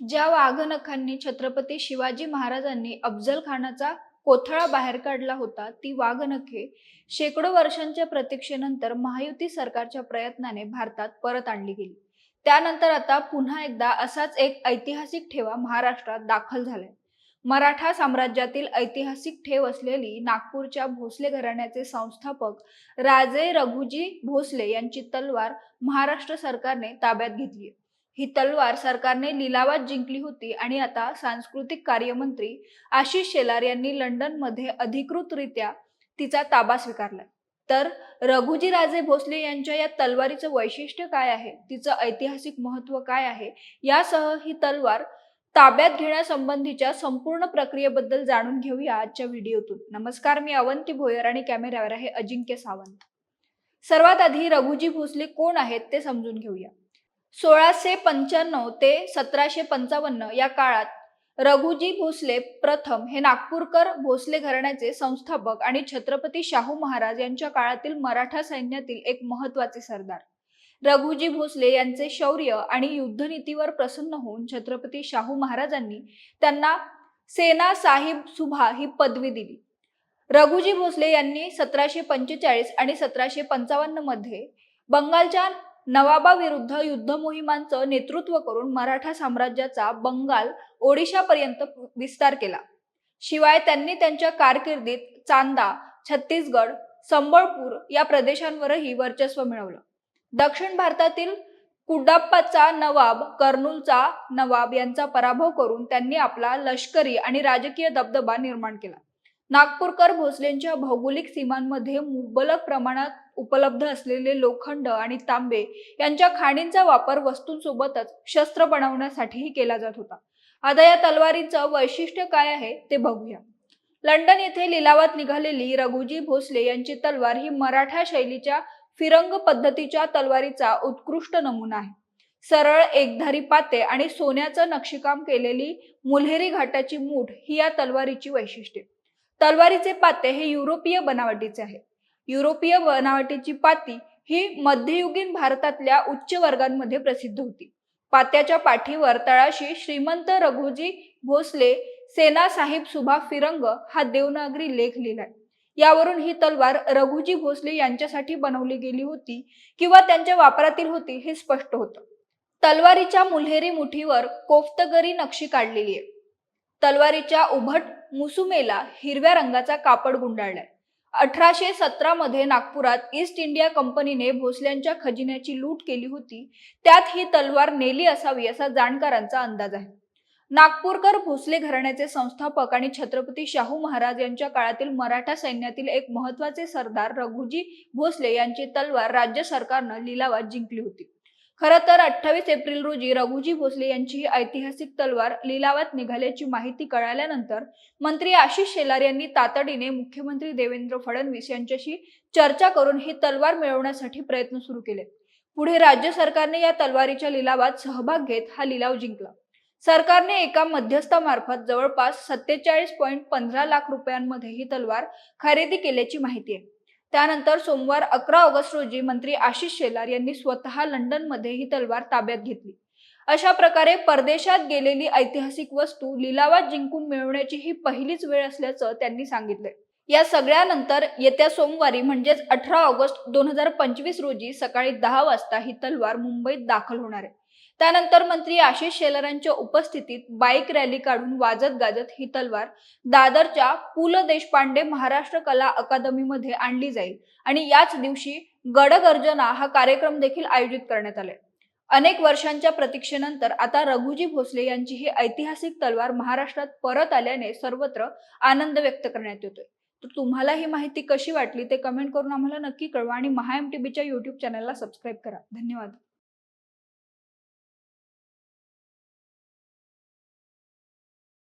ज्या वाघनखांनी छत्रपती शिवाजी महाराजांनी अफजल खानाचा कोथळा बाहेर काढला होता ती वाघनखे शेकडो वर्षांच्या प्रतीक्षेनंतर महायुती सरकारच्या प्रयत्नाने भारतात परत आणली गेली. त्यानंतर आता पुन्हा एकदा असाच एक ऐतिहासिक ठेवा महाराष्ट्रात दाखल झालाय. मराठा साम्राज्यातील ऐतिहासिक ठेव असलेली नागपूरच्या भोसले घराण्याचे संस्थापक राजे रघुजी भोसले यांची तलवार महाराष्ट्र सरकारने ताब्यात घेतली ही तलवार सरकारने लिलावात जिंकली होती आणि आता सांस्कृतिक कार्यमंत्री आशिष शेलार यांनी लंडनमध्ये अधिकृतरित्या तिचा ताबा स्वीकारलाय. तर रघुजी राजे भोसले यांच्या या तलवारीचं वैशिष्ट्य काय आहे? तिचं ऐतिहासिक महत्त्व काय आहे? यासह ही तलवार ताब्यात घेण्यासंबंधीच्या संपूर्ण प्रक्रियेबद्दल जाणून घेऊया आजच्या व्हिडिओतून. नमस्कार मी अवंती भोयर आणि कॅमेऱ्यावर आहे अजिंक्य सावंत. सर्वात आधी रघुजी भोसले कोण आहेत ते समजून घेऊया. सोळाशे पंच्याण्णव ते सतराशे पंचावन्न या काळात रघुजी भोसले प्रथम हे नागपूरकर भोसले घराण्याचे संस्थापक आणि छत्रपती शाहू महाराज यांच्या काळातील मराठा सैन्यातील एक महत्त्वाचे सरदार. रघुजी भोसले यांचे शौर्य आणि युद्धनीतीवर प्रसन्न होऊन छत्रपती शाहू महाराजांनी त्यांना सेना साहिब सुभा ही पदवी दिली. रघुजी भोसले यांनी सतराशे पंचेचाळीस आणि सतराशे पंचावन्नमध्ये बंगालच्या नवाबाविरुद्ध युद्ध मोहिमांचं नेतृत्व करून मराठा साम्राज्याचा बंगाल ओडिशापर्यंत विस्तार केला. शिवाय त्यांनी त्यांच्या कारकिर्दीत चांदा छत्तीसगड संबळपूर या प्रदेशांवरही वर्चस्व मिळवलं. दक्षिण भारतातील कुडाप्पाचा नवाब कर्नूलचा नवाब यांचा पराभव करून त्यांनी आपला लष्करी आणि राजकीय दबदबा निर्माण केला. नागपूरकर भोसलेंच्या भौगोलिक सीमांमध्ये मुबलक प्रमाणात उपलब्ध असलेले लोखंड आणि तांबे यांच्या खाणींचा वापर वस्तूंसोबतच शस्त्र बनवण्यासाठीही केला जात होता. आता या तलवारीचं वैशिष्ट्य काय आहे ते बघूया. लंडन येथे लिलावात निघालेली रघुजी भोसले यांची तलवार ही मराठा शैलीच्या फिरंग पद्धतीच्या तलवारीचा उत्कृष्ट नमुना आहे. सरळ एकधारी पाते आणि सोन्याचं नक्षीकाम केलेली मुल्हेरी घाटाची मूठ ही या तलवारीची वैशिष्ट्ये. तलवारीचे पाते हे युरोपीय बनावटीचे आहे युरोपीय बनावटीची पाती ही मध्ययुगीन भारतातल्या उच्च वर्गांमध्ये प्रसिद्ध होती. पात्याच्या पाठीवर तळाशी श्रीमंत रघुजी भोसले सेना साहिब सुभा फिरंग हा देवनागरी लेख लिहिलाय. यावरून ही तलवार रघुजी भोसले यांच्यासाठी बनवली गेली होती किंवा त्यांच्या वापरातील होती हे स्पष्ट होतं. तलवारीच्या मुल्हेरी मुठीवर कोफ्तगरी नक्षी काढलेली आहे. तलवारीच्या उभट मुसुमेला हिरव्या रंगाचा कापड गुंडाळलाय. अठराशे सतरा मध्ये नागपुरात ईस्ट इंडिया कंपनीने भोसल्यांच्या खजिन्याची लूट केली होती. त्यात ही तलवार नेली असावी असा जाणकारांचा अंदाज आहे. नागपूरकर भोसले घराण्याचे संस्थापक आणि छत्रपती शाहू महाराज यांच्या काळातील मराठा सैन्यातील एक महत्त्वाचे सरदार रघुजी भोसले यांची तलवार राज्य सरकारनं लिलावात जिंकली होती. खरं तर अठ्ठावीस एप्रिल रोजी रघुजी भोसले यांची ही ऐतिहासिक तलवार लिलावात निघाल्याची माहिती कळाल्यानंतर मंत्री आशिष शेलार यांनी तातडीने मुख्यमंत्री देवेंद्र फडणवीस यांच्याशी चर्चा करून ही तलवार मिळवण्यासाठी प्रयत्न सुरू केले. पुढे राज्य सरकारने या तलवारीच्या लिलावात सहभाग घेत हा लिलाव जिंकला. सरकारने एका मध्यस्थामार्फत जवळपास सत्तेचाळीस पॉईंट पंधरा लाख रुपयांमध्ये ही तलवार खरेदी केल्याची माहिती आहे. त्यानंतर सोमवार अकरा ऑगस्ट रोजी मंत्री आशिष शेलार यांनी स्वतः लंडनमध्ये ही तलवार ताब्यात घेतली. अशा प्रकारे परदेशात गेलेली ऐतिहासिक वस्तू लिलावात जिंकून मिळवण्याची ही पहिलीच वेळ असल्याचं त्यांनी सांगितलंय. या सगळ्यानंतर येत्या सोमवारी म्हणजेच अठरा ऑगस्ट दोन हजार पंचवीस रोजी सकाळी दहा वाजता ही तलवार मुंबईत दाखल होणार आहे. त्यानंतर मंत्री आशिष शेलारांच्या उपस्थितीत बाईक रॅली काढून वाजत गाजत ही तलवार दादरच्या पु ल देशपांडे महाराष्ट्र कला अकादमीमध्ये आणली जाईल. आणि याच दिवशी गडगर्जना हा कार्यक्रम देखील आयोजित करण्यात आलाय. अनेक वर्षांच्या प्रतीक्षेनंतर आता रघुजी भोसले यांची ही ऐतिहासिक तलवार महाराष्ट्रात परत आल्याने सर्वत्र आनंद व्यक्त करण्यात येतोय. तर तुम्हाला ही माहिती कशी वाटली ते कमेंट करून आम्हाला नक्की कळवा आणि महा एम टी बीच्या युट्यूब चॅनलला सबस्क्राईब करा. धन्यवाद.